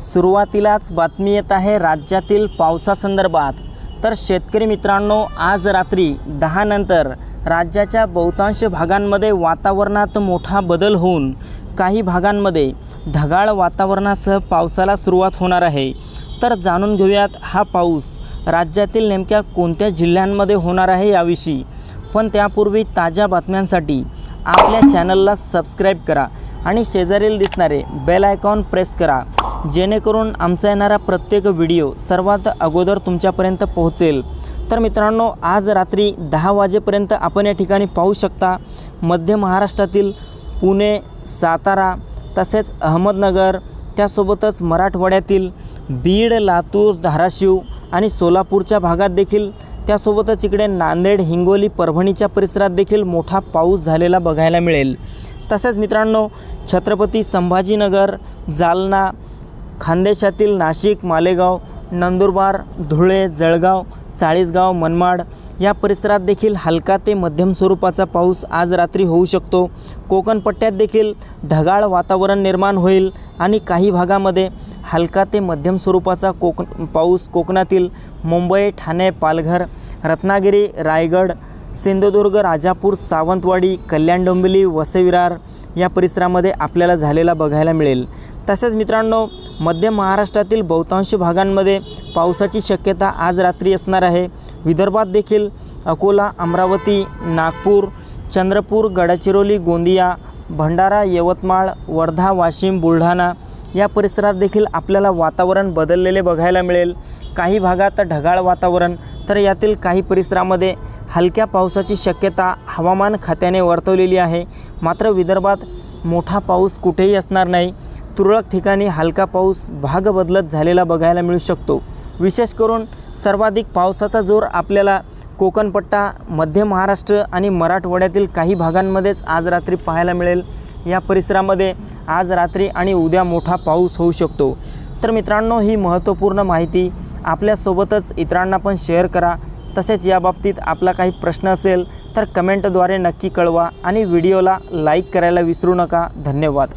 सुरुवातीलाच बातमी येत आहे राज्यातील पावसासंदर्भात. तर शेतकरी मित्रांनो आज रात्री दहानंतर राज्याच्या बहुतांश भागांमध्ये वातावरणात मोठा बदल होऊन काही भागांमध्ये ढगाळ वातावरणासह पावसाला सुरुवात होणार आहे. तर जाणून घेऊयात हा पाऊस राज्यातील नेमक्या कोणत्या जिल्ह्यांमध्ये होणार आहे याविषयी. पण त्यापूर्वी ताज्या बातम्यांसाठी आपल्या चॅनलला सबस्क्राईब करा आणि शेजारील दिसणारे बेल आयकॉन प्रेस करा. जेणेकरून आमचा येणारा प्रत्येक व्हिडिओ सर्वात अगोदर तुमच्यापर्यंत पोहोचेल. तर मित्रांनो आज रात्री दहा वाजेपर्यंत आपण या ठिकाणी पाहू शकता मध्य महाराष्ट्रातील पुणे सातारा तसेच अहमदनगर त्यासोबतच मराठवाड्यातील बीड लातूर धाराशिव आणि सोलापूरच्या भागात देखील. त्यासोबतच इकडे नांदेड हिंगोली परभणीच्या परिसरात देखील मोठा पाऊस झालेला बघायला मिळेल. तसेच मित्रांनो छत्रपती संभाजीनगर जालना खानदेशातील नाशिक मालेगाव नंदुरबार धुळे जळगाव चाळीसगाव मनमाड या परिसरात देखील हलका ते मध्यम स्वरूपाचा पाऊस आज रात्री होऊ शकतो. कोकणपट्ट्यात देखील ढगाळ वातावरण निर्माण होईल आणि काही भागामध्ये हलका ते मध्यम स्वरूपाचा कोक पाऊस कोकणातील मुंबई ठाणे पालघर रत्नागिरी रायगड सिंधुदुर्ग राजापूर सावंतवाडी कल्याण डोंबिवली वसविरार या परिसरामध्ये आपल्याला झालेला बघायला मिळेल. तसेच मित्रांनो मध्य महाराष्ट्रातील बहुतांश भागांमध्ये पावसाची शक्यता आज रात्री असणार आहे. विदर्भात देखील अकोला अमरावती नागपूर चंद्रपूर गडचिरोली गोंदिया भंडारा यवतमाळ वर्धा वाशिम बुलढाणा या परिसरात देखील आपल्याला वातावरण बदललेले बघायला मिळेल. काही भागात ढगाळ वातावरण तर यातील काही परिसरामध्ये हलक्या पावसाची शक्यता हवामान खात्याने वर्तवलेली आहे. मात्र विदर्भात मोठा पाऊस कुठेही असणार नाही. तुरळक ठिकाणी हलका पाऊस भाग बदलत झालेला बघायला मिळू शकतो. विशेष करून सर्वाधिक पावसाचा जोर आपल्याला कोकणपट्टा मध्य महाराष्ट्र आणि मराठवाड्यातील काही भागांमध्येच आज रात्री पाहायला मिळेल. या परिसरामध्ये आज रात्री आणि उद्या मोठा पाऊस होऊ शकतो. तर मित्रांनो ही महत्त्वपूर्ण माहिती आपल्यासोबतच इतरांना पण शेअर करा. तसेच याबाबतीत आपला काही प्रश्न असेल तर कमेंटद्वारे नक्की कळवा आणि व्हिडिओला लाईक करायला विसरू नका. धन्यवाद.